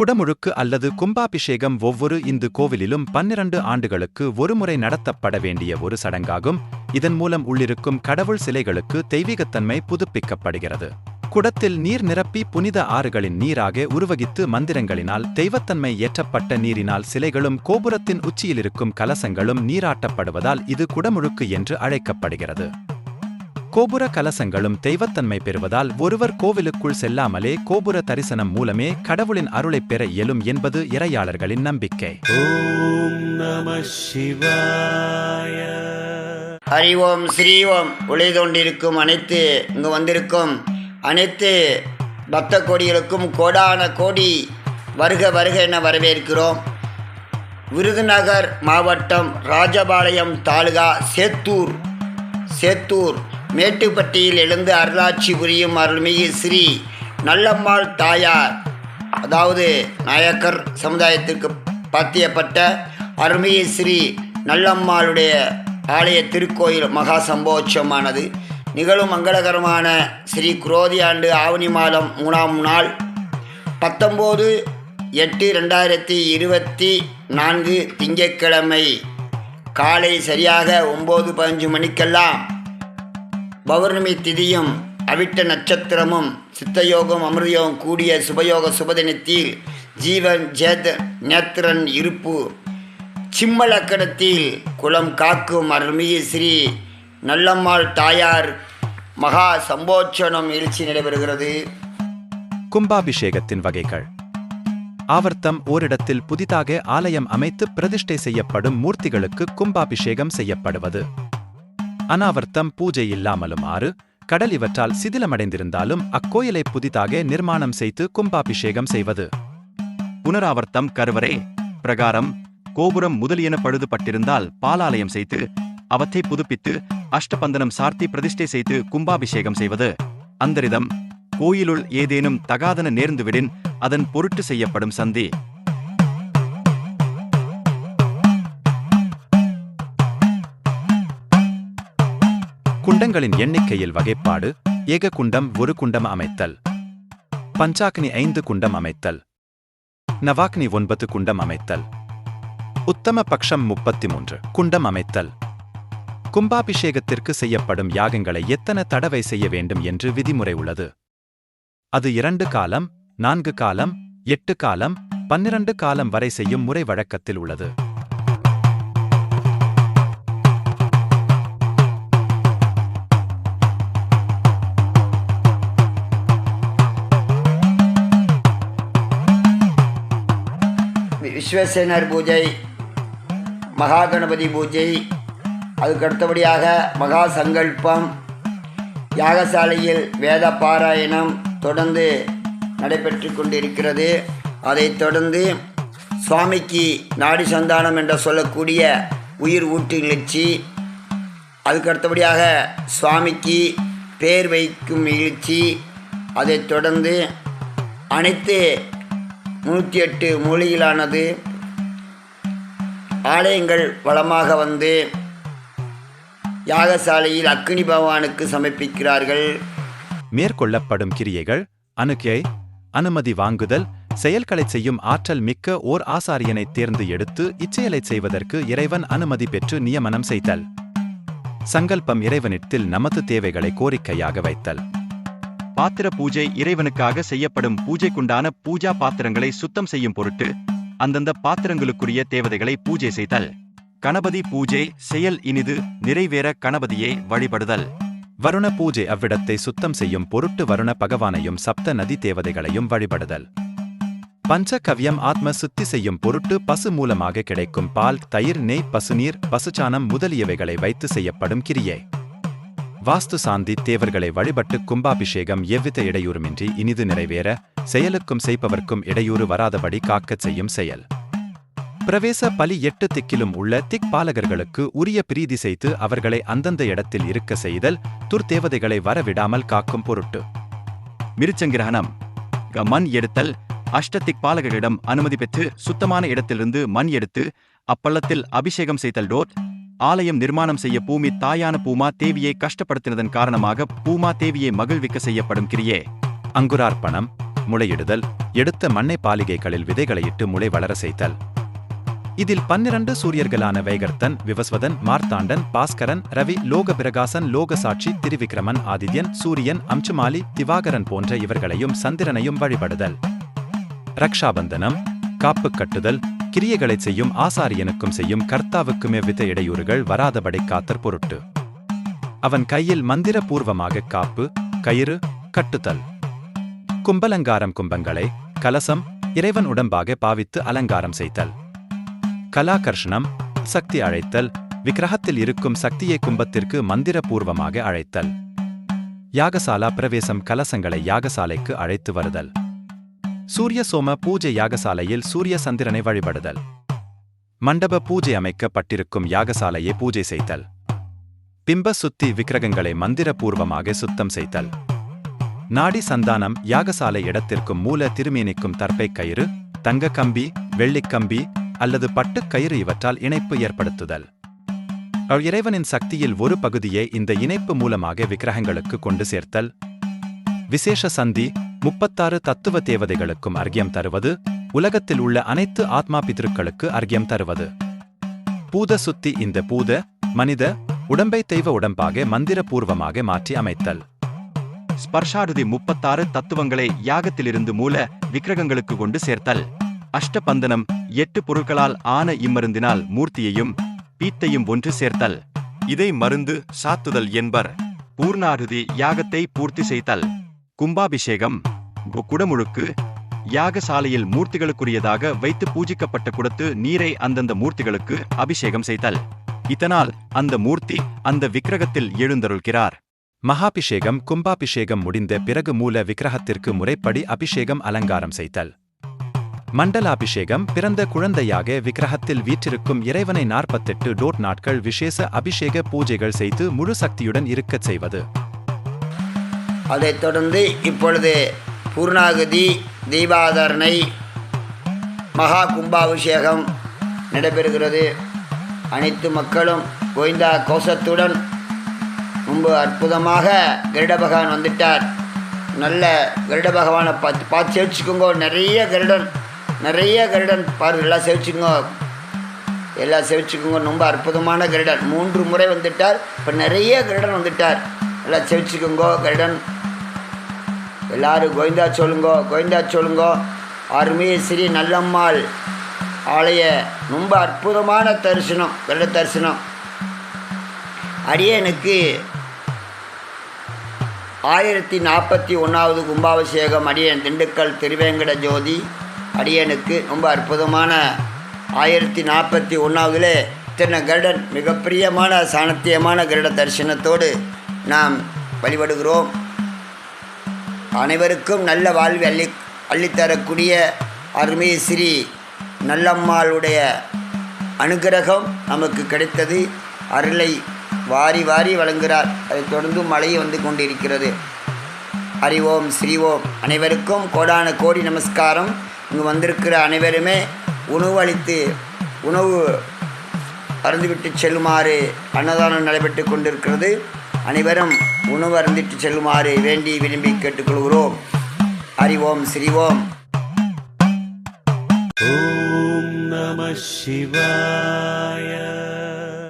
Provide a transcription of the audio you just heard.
குடமுழுக்கு அல்லது கும்பாபிஷேகம் ஒவ்வொரு இந்து கோவிலிலும் பன்னிரண்டு ஆண்டுகளுக்கு ஒருமுறை நடத்தப்பட வேண்டிய ஒரு சடங்காகும். இதன் மூலம் உள்ளிருக்கும் கடவுள் சிலைகளுக்கு தெய்வீகத்தன்மை புதுப்பிக்கப்படுகிறது. குடத்தில் நீர் நிரப்பி புனித ஆறுகளின் நீராக உருவகித்து மந்திரங்களினால் தெய்வத்தன்மை ஏற்றப்பட்ட நீரினால் சிலைகளும் கோபுரத்தின் உச்சியிலிருக்கும் கலசங்களும் நீராட்டப்படுவதால் இது குடமுழுக்கு என்று அழைக்கப்படுகிறது. கோபுர கலசங்களும் தெய்வத்தன்மை பெறுவதால் ஒருவர் கோவிலுக்குள் செல்லாமலே கோபுர தரிசனம் மூலமே கடவுளின் அருளை பெற இயலும் என்பது இறையாளர்களின் நம்பிக்கை. ஹரி ஓம் ஸ்ரீ ஓம் உழைதொண்டிருக்கும் அனைத்து இங்கு வந்திருக்கும் அனைத்து பக்த கோடிகளுக்கும் கோடான கோடி வருக வருக என வரவேற்கிறோம். விருதுநகர் மாவட்டம் ராஜபாளையம் தாலுகா சேத்தூர் சேத்தூர். மேட்டுப்பட்டியில் எழுந்து அருளாட்சி புரியும் அருள்மிகு ஸ்ரீ நல்லம்மாள் தாயார் அதாவது நாயக்கர் சமுதாயத்திற்கு பாத்தியப்பட்ட அருள்மிகு ஸ்ரீ நல்லம்மாளுடைய ஆலய திருக்கோயில் மகா சம்போட்சமானது நிகழும் மங்களகரமான ஸ்ரீ குரோதி ஆண்டு ஆவணி மாதம் மூணாம் நாள் பத்தொம்போது எட்டு ரெண்டாயிரத்தி இருபத்தி நான்கு திங்கட்கிழமை. காலை சரியாக ஒம்பது பதினஞ்சு மணிக்கெல்லாம் பௌர்ணமி திதியும் அவிட்ட நட்சத்திரமும் சித்தயோகம் அமிர்தயோகம் கூடிய சுபயோக சுபதினத்தில் ஜீவன் ஜேத நேத்திரன் இருப்பு. சிம்மலக்கணத்தில் குளம் காக்கும் அருள்மிகு ஸ்ரீ நல்லம்மாள் தாயார் மகா சம்போச்சனம் எழுச்சி நடைபெறுகிறது. கும்பாபிஷேகத்தின் வகைகள். ஆவர்த்தம் ஓரிடத்தில் புதிதாக ஆலயம் அமைத்து பிரதிஷ்டை செய்யப்படும் மூர்த்திகளுக்கு கும்பாபிஷேகம் செய்யப்படுவது. அனாவர்த்தம் பூஜை இல்லாமலும் ஆறு கடல் இவற்றால் சிதிலமடைந்திருந்தாலும் அக்கோயிலை புதிதாக நிர்மாணம் செய்து கும்பாபிஷேகம் செய்வது. புனராவர்த்தம் கருவறை பிரகாரம் கோபுரம் முதலியன பழுதுபட்டிருந்தால் பாலாலயம் செய்து அவற்றை புதுப்பித்து அஷ்டபந்தனம் சார்த்தி பிரதிஷ்டை செய்து கும்பாபிஷேகம் செய்வது. அந்தரிதம் கோயிலுள் ஏதேனும் தகாதன நேர்ந்துவிடின் அதன் பொருட்டு செய்யப்படும் சந்தி. குண்டங்களின் எண்ணிக்கையில் வகைப்பாடு ஏக குண்டம் ஒரு குண்டம் அமைத்தல். பஞ்சாக்னி ஐந்து குண்டம் அமைத்தல். நவாக்னி ஒன்பது குண்டம் அமைத்தல். உத்தம பக்ஷம் முப்பத்தி மூன்று குண்டம் அமைத்தல். கும்பாபிஷேகத்திற்கு செய்யப்படும் யாகங்களை எத்தனை தடவை செய்ய வேண்டும் என்று விதிமுறை உள்ளது? அது இரண்டு காலம் நான்கு காலம் எட்டு காலம் பன்னிரண்டு காலம் வரை செய்யும் முறை வழக்கத்தில் உள்ளது. விஸ்வசேனர் பூஜை மகா கணபதி பூஜை அதுக்கு அடுத்தபடியாக மகா சங்கல்பம் யாகசாலையில் வேத பாராயணம் தொடர்ந்து நடைபெற்று கொண்டிருக்கிறது. அதைத் தொடர்ந்து சுவாமிக்கு நாடி சந்தானம் என்று சொல்லக்கூடிய உயிர் ஊட்டு நிகழ்ச்சி அதுக்கு அடுத்தபடியாக சுவாமிக்கு பேர் வைக்கும் நிகழ்ச்சி அதைத் தொடர்ந்து அனைத்து நூற்றி எட்டு மூலிகளானது ஆலயங்கள் வளமாக வந்து யாகசாலையில் அக்னி பகவானுக்கு சமர்ப்பிக்கிறார்கள். மேற்கொள்ளப்படும் கிரியைகள் அணுகை அனுமதி வாங்குதல் செயல்களை செய்யும் ஆற்றல் மிக்க ஓர் ஆசாரியனை தேர்ந்து எடுத்து இச்செயலை செய்வதற்கு இறைவன் அனுமதி பெற்று நியமனம் செய்தல். சங்கல்பம் இறைவனிடத்தில் நமது தேவைகளை கோரிக்கையாக வைத்தல். பாத்திர பூஜை இறைவனுக்காக செய்யப்படும் பூஜைக்குண்டான பூஜா பாத்திரங்களை சுத்தம் செய்யும் பொருட்டு அந்தந்த பாத்திரங்களுக்குரிய தேவதைகளை பூஜை செய்தல். கணபதி பூஜை செயல் இனிது நிறைவேற கணபதியை வழிபடுதல். வருண பூஜை அவ்விடத்தை சுத்தம் செய்யும் பொருட்டு வருண பகவானையும் சப்த நதி தேவதைகளையும் வழிபடுதல். பஞ்சகவ்யம் ஆத்ம சுத்தி செய்யும் பொருட்டு பசு மூலமாக கிடைக்கும் பால் தயிர் நெய் பசுநீர் பசுச்சாணம் முதலியவைகளை வைத்து செய்யப்படும் கிரியை. வாஸ்து சாந்தி தேவர்களை வழிபட்டு கும்பாபிஷேகம் எவ்வித இடையூறுமின்றி இனிது நிறைவேற செயலுக்கும் செய்பவர்க்கும் இடையூறு வராதபடி காக்கச் செய்யும் செயல். பிரவேச பலி எட்டு திக்கிலும் உள்ள திக்பாலகர்களுக்கு உரிய பிரீதி செய்து அவர்களை அந்தந்த இடத்தில் இருக்க செய்தல் துர்தேவதைகளை வரவிடாமல் காக்கும் பொருட்டு. மிருச்சங்கிரகணம் மண் எடுத்தல். அஷ்டத்திக் பாலகர்களிடம் அனுமதி பெற்று சுத்தமான இடத்திலிருந்து மண் எடுத்து அப்பள்ளத்தில் அபிஷேகம் செய்தல் டோர். ஆலயம் நிர்மாணம் செய்ய பூமி தாயான பூமா தேவியை கஷ்டப்படுத்தினதன் காரணமாக பூமா தேவியை மகிழ்விக்க செய்யப்படும் கிரியே. அங்குரார்ப்பணம் முளையிடுதல் எடுத்த மண்ணை பாலிகைகளில் விதைகளையிட்டு முளை வளர செய்தல். இதில் பன்னிரண்டு சூரியர்களான வைகர்த்தன் விவஸ்வதன் மார்த்தாண்டன் பாஸ்கரன் ரவி லோகபிரகாசன் லோகசாட்சி திருவிக்ரமன் ஆதித்யன் சூரியன் அம்சுமாலி திவாகரன் போன்ற இவர்களையும் சந்திரனையும் வழிபடுதல். ரக்ஷாபந்தனம் காப்பு கட்டுதல் கிரியைகளை செய்யும் ஆசாரியனுக்கும் செய்யும் கர்த்தாவுக்குமே வித இடையூறுகள் வராதபடி காத்தற் பொருட்டு. அவன் கையில் மந்திரபூர்வமாக காப்பு கயிறு கட்டுதல் கும்பலங்காரம் கும்பங்களை கலசம் இறைவன் உடம்பாக பாவித்து அலங்காரம் செய்தல். கலாகர்ஷணம் சக்தி அழைத்தல் விக்கிரகத்தில் இருக்கும் சக்தியை கும்பத்திற்கு மந்திரபூர்வமாக அழைத்தல். யாகசாலா பிரவேசம் கலசங்களை யாகசாலைக்கு அழைத்து வருதல். சூரிய சோம பூஜை யாகசாலையில் சூரிய சந்திரனை வழிபடுதல். மண்டப பூஜை அமைக்கப்பட்டிருக்கும் யாகசாலையை பூஜை செய்தல். பிம்ப சுத்தி விக்கிரகங்களை மந்திரபூர்வமாக சுத்தம் செய்தல். நாடி சந்தானம் யாகசாலை இடத்திற்கும் மூல திருமேனிக்கும் தற்பை கயிறு தங்க கம்பி வெள்ளிக்கம்பி அல்லது பட்டுக் கயிறு இவற்றால் இணைப்பு ஏற்படுத்துதல். அவ் இறைவனின் சக்தியில் ஒரு பகுதியை இந்த இணைப்பு மூலமாக விக்கிரகங்களுக்கு கொண்டு சேர்த்தல். விசேஷ சந்தி முப்பத்தாறு தத்துவ தேவதைகளுக்கும் அர்க்கியம் தருவது உலகத்தில் உள்ள அனைத்து ஆத்மா பித்திருக்களுக்கு அர்க்கியம் தருவது. பூத சுத்தி இந்த பூத மனித உடம்பை தெய்வ உடம்பாக மந்திரபூர்வமாக மாற்றி அமைத்தல். ஸ்பர்ஷாருதி முப்பத்தாறு தத்துவங்களை யாகத்திலிருந்து மூல விக்கிரகங்களுக்கு கொண்டு சேர்த்தல். அஷ்டபந்தனம் எட்டு பொருட்களால் ஆன இம்மருந்தினால் மூர்த்தியையும் பீத்தையும் ஒன்று சேர்த்தல். இதை மருந்து சாத்துதல் என்பர். பூர்ணாருதி யாகத்தை பூர்த்தி செய்தல். கும்பாபிஷேகம் குடமுழுக்கு யாகசாலையில் மூர்த்திகளுக்குரியதாக வைத்து பூஜிக்கப்பட்ட குடத்து நீரை அந்தந்த மூர்த்திகளுக்கு அபிஷேகம் செய்தல். இதனால் அந்த மூர்த்தி அந்த விக்கிரகத்தில் எழுந்தருள்கிறார். மகாபிஷேகம் கும்பாபிஷேகம் முடிந்த பிறகு மூல விக்கிரகத்திற்கு முறைப்படி அபிஷேகம் அலங்காரம் செய்தல். மண்டலாபிஷேகம் பிறந்த குழந்தையாக விக்கிரகத்தில் வீற்றிருக்கும் இறைவனை நாற்பத்தெட்டு டோட் நாட்கள் விசேஷ அபிஷேக பூஜைகள் செய்து முழு சக்தியுடன் இருக்கச் செய்வது. அதைத் தொடர்ந்து இப்பொழுது பூர்ணாகுதி தீபாதரணை மகா கும்பாபிஷேகம் நடைபெறுகிறது. அனைத்து மக்களும் கோவிந்தா கோஷத்துடன் ரொம்ப அற்புதமாக கருட பகவான் வந்துட்டார். நல்ல கருட பகவானை பார்த்து பார்த்து சேவிச்சுக்கோங்க. நிறைய கருடன் நிறைய கருடன் பாரு எல்லாம் சேவிச்சுக்கோங்க. எல்லாம் செவிச்சுக்கோங்க. ரொம்ப அற்புதமான கருடன். மூன்று முறை வந்துட்டார். இப்போ நிறைய கருடன் வந்துட்டார். எல்லாம் செவிச்சுக்கோங்க. கருடன் எல்லாரும் கோவிந்தா சொல்லுங்கோ கோவிந்தா சொல்லுங்கோ. அருமே ஸ்ரீ நல்லம்மாள் ஆலய ரொம்ப அற்புதமான தரிசனம் கருட தரிசனம். அடியனுக்கு ஆயிரத்தி நாற்பத்தி ஒன்றாவது கும்பாபிஷேகம் அடியன் திண்டுக்கல் திருவேங்கட ஜோதி அடியனுக்கு ரொம்ப அற்புதமான ஆயிரத்தி நாற்பத்தி ஒன்றாவதுல இத்தனை கருடன் மிக பிரியமான சாணத்தியமான கருட தரிசனத்தோடு நாம் வழிபடுகிறோம். அனைவருக்கும் நல்ல வாழ்வை அள்ளி அள்ளித்தரக்கூடிய அருமை ஸ்ரீ நல்லம்மாளுடைய அனுகிரகம் நமக்கு கிடைத்தது. அருளை வாரி வாரி வழங்குகிறார். அதைத் தொடர்ந்து மழை வந்து கொண்டிருக்கிறது. அறிவோம் ஸ்ரீவோம் அனைவருக்கும் கோடான கோடி நமஸ்காரம். இங்கு வந்திருக்கிற அனைவருமே உணவு அளித்து உணவு அருந்துவிட்டு செல்லுமாறு அன்னதானம் நடைபெற்று கொண்டிருக்கிறது. அனைவரும் உணவு அருந்திட்டு செல்லுமாறு வேண்டி விரும்பி கேட்டுக்கொள்கிறோம். அறிவோம் சிறிவோம் ஓம் நம சிவாய.